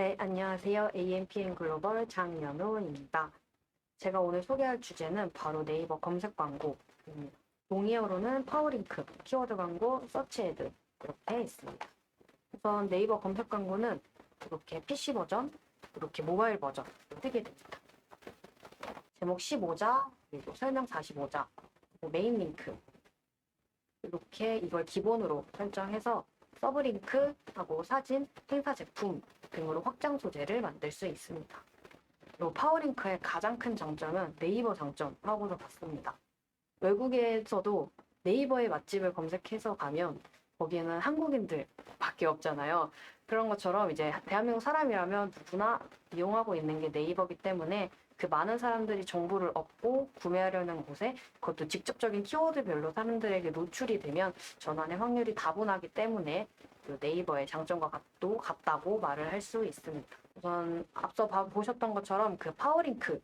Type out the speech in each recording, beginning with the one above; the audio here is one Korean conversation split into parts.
네, 안녕하세요. AMPN 글로벌 장연우입니다. 제가 오늘 소개할 주제는 바로 네이버 검색 광고입니다. 동의어로는 파워링크, 키워드 광고, 서치헤드 이렇게 있습니다. 우선 네이버 검색 광고는 이렇게 PC 버전, 이렇게 모바일 버전 뜨게 됩니다. 제목 15자, 그리고 설명 45자, 그리고 메인 링크 이렇게 이걸 기본으로 설정해서 서브링크하고 사진, 행사 제품 등으로 확장 소재를 만들 수 있습니다. 그리고 파워링크의 가장 큰 장점은 네이버 장점이라고도 봤습니다. 외국에서도 네이버의 맛집을 검색해서 가면 거기에는 한국인들 밖에 없잖아요. 그런 것처럼 이제 대한민국 사람이라면 누구나 이용하고 있는 게 네이버기 때문에 그 많은 사람들이 정보를 얻고 구매하려는 곳에 그것도 직접적인 키워드별로 사람들에게 노출이 되면 전환의 확률이 다분하기 때문에 그 네이버의 장점과 같도 같다고 말을 할 수 있습니다. 우선 앞서 봐- 보셨던 것처럼 그 파워링크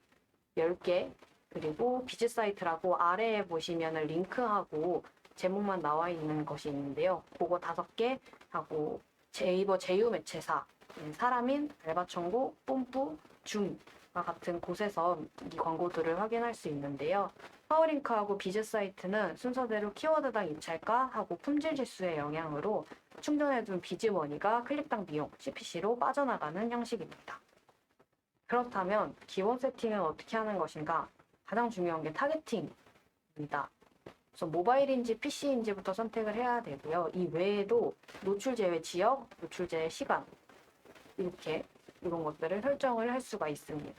10개 그리고 비즈 사이트라고 아래에 보시면은 링크하고 제목만 나와 있는 것이 있는데요. 그거 다섯 개 하고 네이버 제휴 매체사 음, 사람인 알바천고 뽐뿌 줌과 같은 곳에서 이 광고들을 확인할 수 있는데요. 파워링크하고 비즈 사이트는 순서대로 키워드당 입찰가 하고 품질 지수의 영향으로 충전해둔 비즈머니가 클릭당 비용 CPC로 빠져나가는 형식입니다. 그렇다면 기본 세팅은 어떻게 하는 것인가? 가장 중요한 게 타겟팅입니다. 그래서 모바일인지 PC인지부터 선택을 해야 되고요. 이 외에도 노출 제외 지역, 노출 제외 시간 이렇게 이런 것들을 설정을 할 수가 있습니다.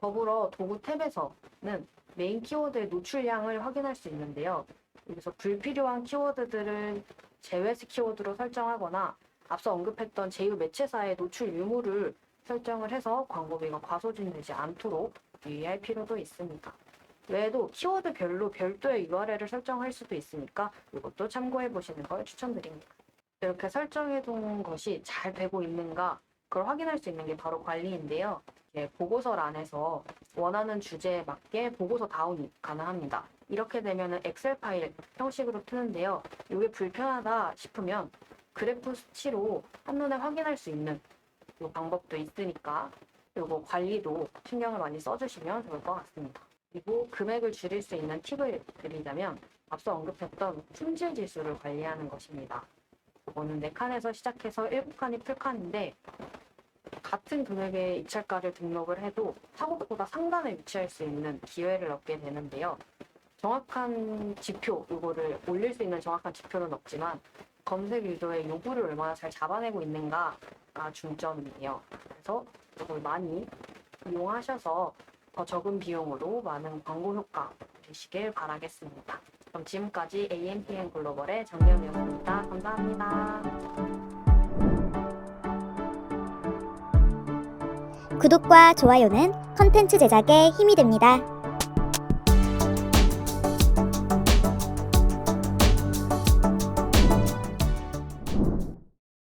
더불어 도구 탭에서는 메인 키워드의 노출량을 확인할 수 있는데요. 여기서 불필요한 키워드들을 제외스 키워드로 설정하거나 앞서 언급했던 제휴 매체사의 노출 유무를 설정을 해서 광고비가 과소진되지 않도록 유의할 필요도 있습니다. 외에도 키워드별로 별도의 URL을 설정할 수도 있으니까 이것도 참고해 보시는 걸 추천드립니다. 이렇게 설정해 둔 것이 잘 되고 있는가 그걸 확인할 수 있는 게 바로 관리인데요. 예, 보고서란에서 원하는 주제에 맞게 보고서 다운이 가능합니다. 이렇게 되면은 엑셀 파일 형식으로 뜨는데요. 이게 불편하다 싶으면 그래프 수치로 한눈에 확인할 수 있는 이 방법도 있으니까 그리고 관리도 신경을 많이 써주시면 좋을 것 같습니다. 그리고 금액을 줄일 수 있는 팁을 드리자면 앞서 언급했던 품질 지수를 관리하는 것입니다. 이거는 4칸에서 시작해서 7칸이 풀칸인데 같은 금액의 입찰가를 등록을 해도 타국보다 상단에 위치할 수 있는 기회를 얻게 되는데요. 정확한 지표, 이거를 올릴 수 있는 정확한 지표는 없지만 검색 유도의 요구를 얼마나 잘 잡아내고 있는가가 중점이에요. 그래서 이걸 많이 이용하셔서 더 적은 비용으로 많은 광고 효과 되시길 바라겠습니다. 그럼 지금까지 AMPN 글로벌의 정연이었습니다. 감사합니다. 구독과 좋아요는 컨텐츠 제작에 힘이 됩니다.